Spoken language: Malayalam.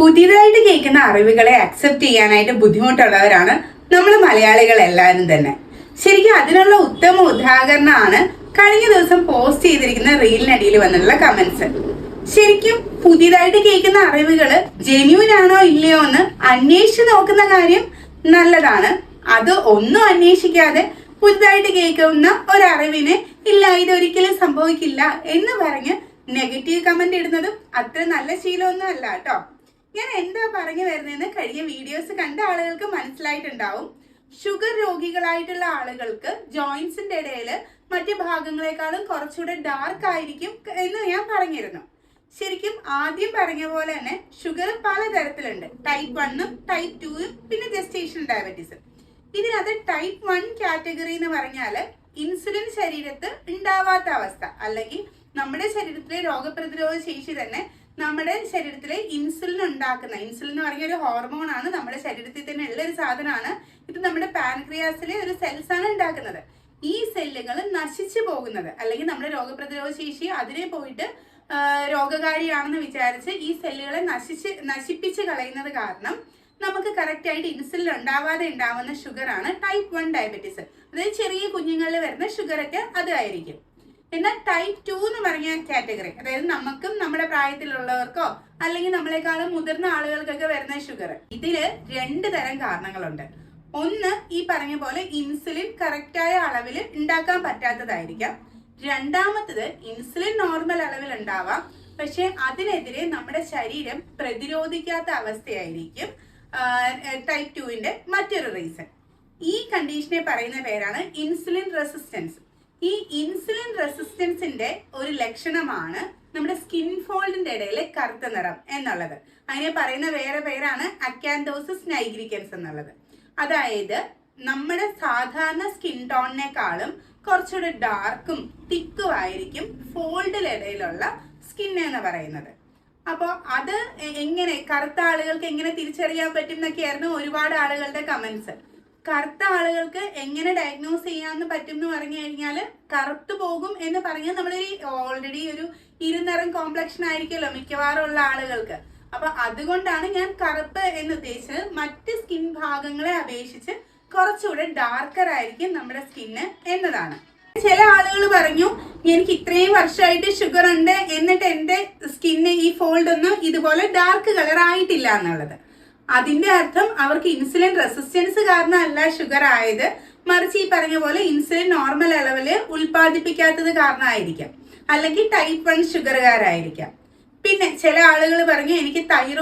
പുതിയതായിട്ട് കേൾക്കുന്ന അറിവുകളെ അക്സെപ്റ്റ് ചെയ്യാനായിട്ട് ബുദ്ധിമുട്ടുള്ളവരാണ് നമ്മൾ മലയാളികൾ എല്ലാവരും തന്നെ. ശരിക്കും അതിനുള്ള ഉത്തമ ഉദാഹരണമാണ് കഴിഞ്ഞ ദിവസം പോസ്റ്റ് ചെയ്തിരിക്കുന്ന റീലിനടിയിൽ വന്നിട്ടുള്ള കമന്റ്സ് ശരിക്കും പുതിയതായിട്ട് കേൾക്കുന്ന അറിവുകൾ ജെന്യൂൻ ആണോ ഇല്ലയോ എന്ന് അന്വേഷിച്ച് നോക്കുന്ന കാര്യം നല്ലതാണ്. അത് ഒന്നും അന്വേഷിക്കാതെ പുതുതായിട്ട് കേൾക്കുന്ന ഒരറിവിന് ഇല്ല ഇതൊരിക്കലും സംഭവിക്കില്ല എന്ന് പറഞ്ഞ് നെഗറ്റീവ് കമന്റ് ഇടുന്നതും അത്ര നല്ല ശീലമൊന്നും അല്ല കേട്ടോ. ഞാൻ എന്താ പറഞ്ഞു വരുന്നതെന്ന് കഴിഞ്ഞ വീഡിയോസ് കണ്ട ആളുകൾക്ക് മനസ്സിലായിട്ടുണ്ടാവും. ഷുഗർ രോഗികളായിട്ടുള്ള ആളുകൾക്ക് ജോയിൻസിന്റെ ഇടയിൽ മറ്റു ഭാഗങ്ങളെക്കാളും കുറച്ചുകൂടെ ഡാർക്ക് ആയിരിക്കും എന്ന് ഞാൻ പറഞ്ഞിരുന്നു. ശരിക്കും ആദ്യം പറഞ്ഞ പോലെ തന്നെ ഷുഗർ പലതരത്തിലുണ്ട്. ടൈപ്പ് വണ്ണും ടൈപ്പ് ടൂയും പിന്നെ ജസ്റ്റേഷൻ ഡയബറ്റീസും ഇതിനകത്ത് ടൈപ്പ് വൺ കാറ്റഗറി എന്ന് പറഞ്ഞാൽ ഇൻസുലിൻ ശരീരത്ത് ഉണ്ടാവാത്ത അവസ്ഥ. അല്ലെങ്കിൽ നമ്മുടെ ശരീരത്തിലെ രോഗപ്രതിരോധ ശേഷി തന്നെ നമ്മുടെ ശരീരത്തിലെ ഇൻസുലിൻ ഉണ്ടാക്കുന്ന ഇൻസുലിൻ എന്ന് പറഞ്ഞ ഒരു ഹോർമോൺ ആണ് നമ്മുടെ ശരീരത്തിൽ തന്നെ ഉള്ള ഒരു സാധനമാണ്. ഇത് നമ്മുടെ പാൻക്രിയാസിലെ ഒരു സെൽസ് ആണ് ഉണ്ടാക്കുന്നത്. ഈ സെല്ലുകൾ നശിച്ചു പോകുന്നത് അല്ലെങ്കിൽ നമ്മുടെ രോഗപ്രതിരോധ ശേഷി അതിനെ പോയിട്ട് രോഗകാരിയാണെന്ന് വിചാരിച്ച് ഈ സെല്ലുകളെ നശിച്ച് നശിപ്പിച്ച് കളയുന്നത് കാരണം നമുക്ക് കറക്റ്റ് ആയിട്ട് ഇൻസുലിൻ ഉണ്ടാവാതെ ഉണ്ടാവുന്ന ഷുഗറാണ് ടൈപ്പ് വൺ ഡയബറ്റീസ് അതായത് ചെറിയ കുഞ്ഞുങ്ങളിൽ വരുന്ന ഷുഗറൊക്കെ അതായിരിക്കും എന്നാൽ ടൈപ്പ് ടു എന്ന് പറഞ്ഞ കാറ്റഗറി അതായത് നമുക്കും നമ്മുടെ പ്രായത്തിലുള്ളവർക്കോ അല്ലെങ്കിൽ നമ്മളെക്കാളും മുതിർന്ന ആളുകൾക്കൊക്കെ വരുന്ന ഷുഗർ ഇതിൽ രണ്ട് തരം കാരണങ്ങളുണ്ട്. ഒന്ന് ഈ പറഞ്ഞ പോലെ ഇൻസുലിൻ കറക്റ്റായ അളവിൽ ഉണ്ടാക്കാൻ പറ്റാത്തതായിരിക്കാം. രണ്ടാമത്തത് ഇൻസുലിൻ നോർമൽ അളവിൽ ഉണ്ടാവാം. പക്ഷെ അതിനെതിരെ നമ്മുടെ ശരീരം പ്രതിരോധിക്കാത്ത അവസ്ഥയായിരിക്കും ടൈപ്പ് ടുവിന്റെ മറ്റൊരു റീസൺ ഈ കണ്ടീഷനെ പറയുന്ന പേരാണ് ഇൻസുലിൻ റെസിസ്റ്റൻസ് റെസിസ്റ്റൻസിന്റെ ഒരു ലക്ഷണമാണ് നമ്മുടെ സ്കിൻ ഫോൾഡിന്റെ ഇടയിലെ കറുത്ത നിറം എന്നുള്ളത്. അതിനെ പറയുന്ന വേറെ പേരാണ് അക്യാൻഡോസിസ് നൈഗ്രിക്കൻസ് എന്നുള്ളത്. അതായത് നമ്മുടെ സാധാരണ സ്കിൻ ടോണിനേക്കാളും കുറച്ചുകൂടെ ഡാർക്കും തിക്കും ആയിരിക്കും ഫോൾഡിലിടയിലുള്ള സ്കിൻ എന്ന് പറയുന്നത്. അപ്പോൾ അത് എങ്ങനെ കറുത്ത ആളുകൾക്ക് എങ്ങനെ തിരിച്ചറിയാൻ പറ്റും എന്നൊക്കെയായിരുന്നു ഒരുപാട് ആളുകളുടെ കമന്റ്സ് കറുത്ത ആളുകൾക്ക് എങ്ങനെ ഡയഗ്നോസ് ചെയ്യാന്ന് പറ്റും എന്ന് പറഞ്ഞു കഴിഞ്ഞാൽ കറുത്തു പോകും എന്ന് പറഞ്ഞാൽ നമ്മൾ ഓൾറെഡി ഒരു ഇരുനിറം കോംപ്ലക്ഷൻ ആയിരിക്കുമല്ലോ മിക്കവാറും ഉള്ള ആളുകൾക്ക്. അപ്പൊ അതുകൊണ്ടാണ് ഞാൻ കറുപ്പ് എന്ന് ഉദ്ദേശിച്ചത്. മറ്റ് സ്കിൻ ഭാഗങ്ങളെ അപേക്ഷിച്ച് കുറച്ചുകൂടെ ഡാർക്കർ ആയിരിക്കും നമ്മുടെ സ്കിന്ന് എന്നതാണ്. ചില ആളുകൾ പറഞ്ഞു എനിക്ക് ഇത്രയും വർഷമായിട്ട് ഷുഗർ ഉണ്ട്. എന്നിട്ട് എന്റെ സ്കിന്ന് ഈ ഫോൾഡ് ഒന്നും ഇതുപോലെ ഡാർക്ക് കളർ ആയിട്ടില്ല എന്നുള്ളത്. അതിന്റെ അർത്ഥം അവർക്ക് ഇൻസുലിൻ റെസിസ്റ്റൻസ് കാരണമല്ല ഷുഗർ ആയത്. മറിച്ച് ഈ പറഞ്ഞ പോലെ ഇൻസുലിൻ നോർമൽ അളവിൽ ഉൽപ്പാദിപ്പിക്കാത്തത് കാരണമായിരിക്കാം. അല്ലെങ്കിൽ ടൈപ്പ് വൺ ഷുഗറുകാരായിരിക്കാം പിന്നെ ചില ആളുകൾ പറഞ്ഞു എനിക്ക് തൈറോയ്ഡ്